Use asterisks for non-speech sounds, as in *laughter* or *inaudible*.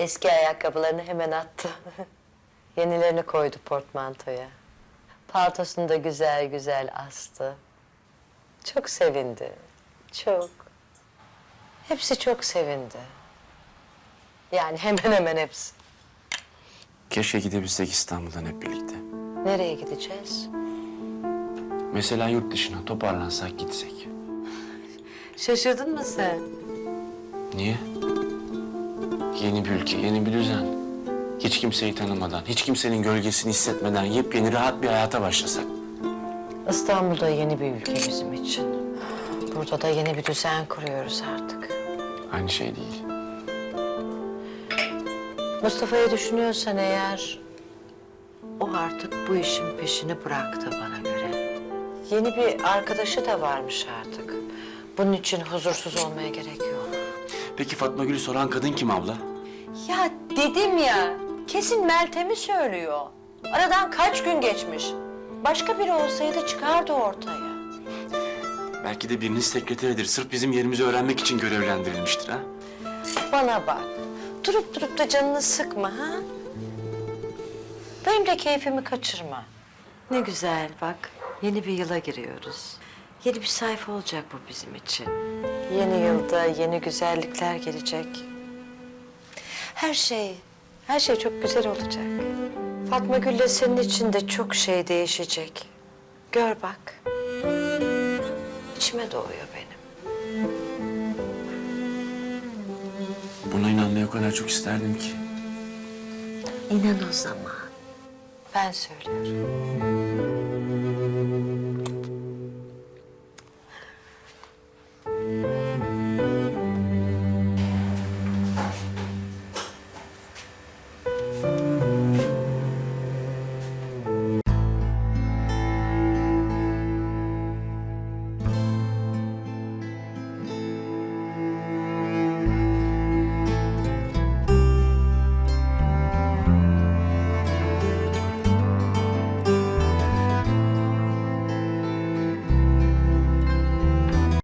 Eski ayakkabılarını hemen attı. *laughs* Yenilerini koydu portmantoya. Paltosunu da güzel güzel astı. Çok sevindi. Çok. Hepsi çok sevindi. Yani hemen hemen hepsi. Keşke gidebilsek İstanbul'dan hep birlikte. Nereye gideceğiz? Mesela yurt dışına toparlansak gitsek. Şaşırdın mı sen? Niye? Yeni bir ülke, yeni bir düzen. Hiç kimseyi tanımadan, hiç kimsenin gölgesini hissetmeden yepyeni rahat bir hayata başlasak. İstanbul'da yeni bir ülke bizim için. Burada da yeni bir düzen kuruyoruz artık. Aynı şey değil. Mustafa'yı düşünüyorsan eğer... ...o artık bu işin peşini bıraktı bana göre. Yeni bir arkadaşı da varmış artık. Bunun için huzursuz olmaya gerek yok. Peki Fatma Gül'ü soran kadın kim abla? Ya dedim ya, kesin Meltem'i söylüyor. Aradan kaç gün geçmiş. Başka biri olsaydı çıkardı ortaya. Belki de birinin sekreteridir. Sırf bizim yerimizi öğrenmek için görevlendirilmiştir ha? Bana bak, durup durup da canını sıkma ha. Benim de keyfimi kaçırma. Ne güzel bak, yeni bir yıla giriyoruz. Yeni bir sayfa olacak bu bizim için. Yeni yılda yeni güzellikler gelecek. Her şey, her şey çok güzel olacak. Fatma Gül'le senin için de çok şey değişecek. Gör bak. İçime doğuyor benim. Buna inanmayı o kadar çok isterdim ki. İnan o zaman. Ben söylüyorum.